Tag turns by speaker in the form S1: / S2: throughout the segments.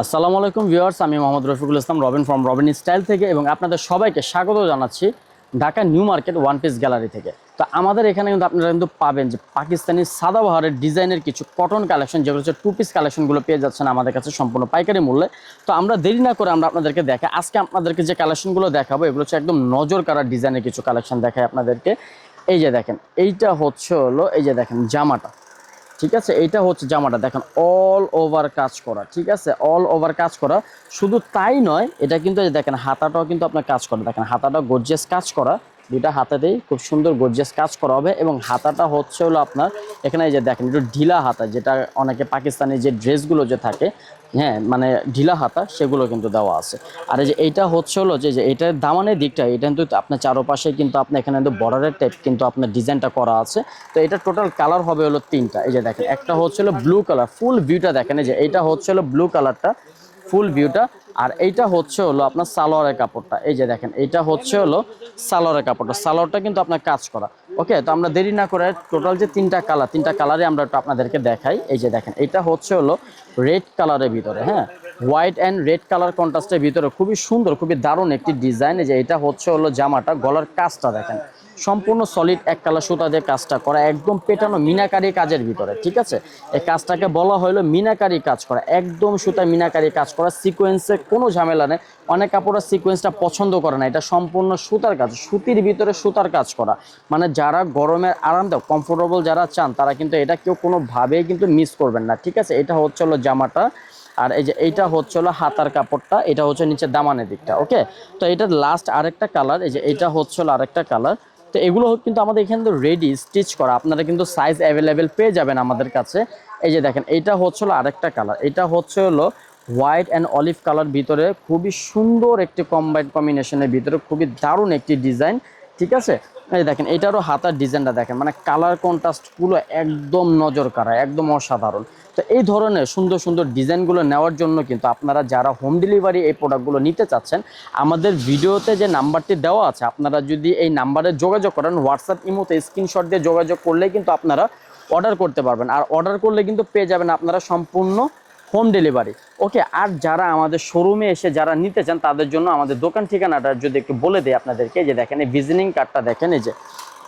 S1: আসসালামু আলাইকুম ভিউয়ার্স, আমি মোহাম্মদ রফিকুল ইসলাম, রবিন ফ্রম রবিন স্টাইল থেকে এবং আপনাদের সবাইকে স্বাগত জানাচ্ছি Dhaka new market one piece gallery থেকে। তো আমাদের এখানে কিন্তু আপনারা কিন্তু পাবেন যে পাকিস্তানি সাদাবাহারের ডিজাইনের কিছু কটন কালেকশন যেগুলো হচ্ছে টু পিস কালেকশনগুলো পেয়ে যাচ্ছেন আমাদের কাছে সম্পূর্ণ পাইকারি মূল্যে। তো আমরা দেরি না করে আমরা আপনাদেরকে দেখা আজকে আপনাদেরকে যে কালেকশনগুলো দেখাবো, এগুলো হচ্ছে একদম নজর কাড়া ডিজাইনের কিছু কালেকশন দেখায় আপনাদেরকে। এই যে দেখেন, এইটা হচ্ছে হলো, এই যে দেখেন, জামাটা। ঠিক আছে? এটা হচ্ছে জামাটা। দেখেন অল ওভার কাজ করা, ঠিক আছে? অল ওভার কাজ করা। শুধু তাই নয়, এটা কিন্তু দেখেন, হাতাটাও কিন্তু আপনার কাজ করা। দেখেন, হাতাটা গর্জিয়াস কাজ করা। দুইটা হাতাতেই খুব সুন্দর গর্জিয়াস কাজ করা হবে এবং হাতাটা হচ্ছে হলো আপনার, এখানে যে দেখেন, একটু ঢিলা হাতা, যেটা অনেকে পাকিস্তানি যে ড্রেসগুলো যে থাকে হ্যাঁ মানে ঢিলা হাতা, সেগুলো কিন্তু দেওয়া আছে। আর এই যে এইটা হচ্ছে হলো যে যে এটার দামানের দিকটা, এটা কিন্তু আপনার চারপাশে কিন্তু আপনার এখানে কিন্তু বর্ডারের টাইপ কিন্তু আপনার ডিজাইনটা করা আছে। তো এটা টোটাল কালার হবে হলো তিনটা। এই যে দেখেন, একটা হচ্ছে হলো ব্লু কালার ফুল ভিউটা দেখেন, এই যে এইটা হচ্ছে হলো ব্লু কালারটা ফুল ভিউটা আর এইটা হচ্ছে হলো আপনার সালোয়ারের কাপড়টা। এই যে দেখেন, এইটা হচ্ছে হলো সালোয়ারের কাপড়টা। সালোয়ারটা কিন্তু আপনার কাজ করা। ওকে তো আমরা দেরি না করে টোটাল যে তিনটা কালার তিনটা কালারে আমরা একটু আপনাদেরকে দেখাই। এই যে দেখেন এটা হচ্ছে হলো রেড কালারের ভিতরে হ্যাঁ? হোয়াইট অ্যান্ড রেড কালার কন্ট্রাস্টের ভিতরে খুবই সুন্দর, খুবই দারুণ একটি ডিজাইন যে এটা হচ্ছে হলো জামাটা, গলার কাজটা দেখেন। সম্পূর্ণ সলিড এক কালার সুতা দিয়ে কাজটা করা, একদম পেটানো মিনাকারি কাজের ভিতরে, ঠিক আছে? এই কাজটাকে বলা হলো মিনাকারি কাজ করা, একদম সুতা মিনাকারি কাজ করা সিকোয়েন্সে কোনো ঝামেলা নেই। অনেক কাপড়রা সিকোয়েন্সটা পছন্দ করে না, এটা সম্পূর্ণ সুতার কাজ, সুতির ভিতরে সুতার কাজ করা। মানে যারা গরমের আরামদায়ক কমফোর্টেবল যারা চান, তারা কিন্তু এটা কেউ কোনোভাবেই কিন্তু মিস করবেন না, ঠিক আছে? এটা হচ্ছে হলো জামাটা, আর এই যে এইটা হচ্ছে হলো হাতার কাপড়টা, এটা হচ্ছে নিচে দামানের দিকটা ওকে তো এটার লাস্ট আরেকটা কালার এই যে এইটা হচ্ছে হলো আরেকটা কালার তো এগুলো কিন্তু আমাদের এখানে রেডি স্টিচ করা। আপনারা কিন্তু সাইজ অ্যাভেলেবেল পেয়ে যাবেন আমাদের কাছে। এই যে দেখেন, এটা হচ্ছে হলো আরেকটা কালার এটা হচ্ছে হলো হোয়াইট অ্যান্ড অলিভ কালার ভিতরে। খুবই সুন্দর একটি কম্বাইন্ড কম্বিনেশনের ভিতরে। খুবই দারুণ একটি ডিজাইন ঠিক আছে? এই দেখেন, এটারও হাতার ডিজাইনটা দেখেন মানে কালার কন্ট্রাস্টগুলো একদম নজর কাড়া, একদম অসাধারণ। তো এই ধরনের সুন্দর সুন্দর ডিজাইনগুলো নেওয়ার জন্য কিন্তু আপনারা যারা হোম ডেলিভারি এই প্রোডাক্টগুলো নিতে চাচ্ছেন, আমাদের ভিডিওতে যে নাম্বারটি দেওয়া আছে, আপনারা যদি এই নাম্বারে যোগাযোগ করেন হোয়াটসঅ্যাপ ইমোতে স্ক্রিনশট দিয়ে যোগাযোগ করলে কিন্তু আপনারা অর্ডার করতে পারবেন। আর অর্ডার করলে কিন্তু পেয়ে যাবেন আপনারা সম্পূর্ণ হোম ডেলিভারি ওকে আর যারা আমাদের শোরুমে এসে যারা নিতে চান, তাদের জন্য আমাদের দোকান ঠিকানাটা যদি একটু বলে দিই আপনাদেরকে যে দেখেন, এই ভিজিটিং কার্ডটা দেখেন, এই যে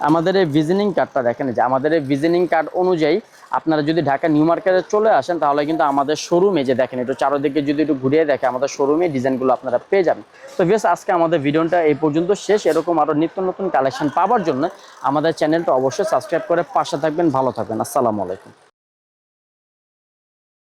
S1: আমাদের এই ভিজিটিং কার্ডটা দেখেন যে আমাদের এই ভিজিটিং কার্ড অনুযায়ী আপনারা যদি ঢাকা নিউ মার্কেটে চলে আসেন, তাহলে কিন্তু আমাদের শোরুমে যে দেখেন, একটু চারোদিকে যদি একটু ঘুরিয়ে দেখে আমাদের শোরুমে ডিজাইনগুলো আপনারা পেয়ে যাবেন। তো বেশ, আজকে আমাদের ভিডিওটা এই পর্যন্ত শেষ। এরকম আরও নিত্য নতুন কালেকশন পাওয়ার জন্য আমাদের চ্যানেলটা অবশ্যই সাবস্ক্রাইব করে পাশে থাকবেন, ভালো থাকবেন। আসসালামু আলাইকুম।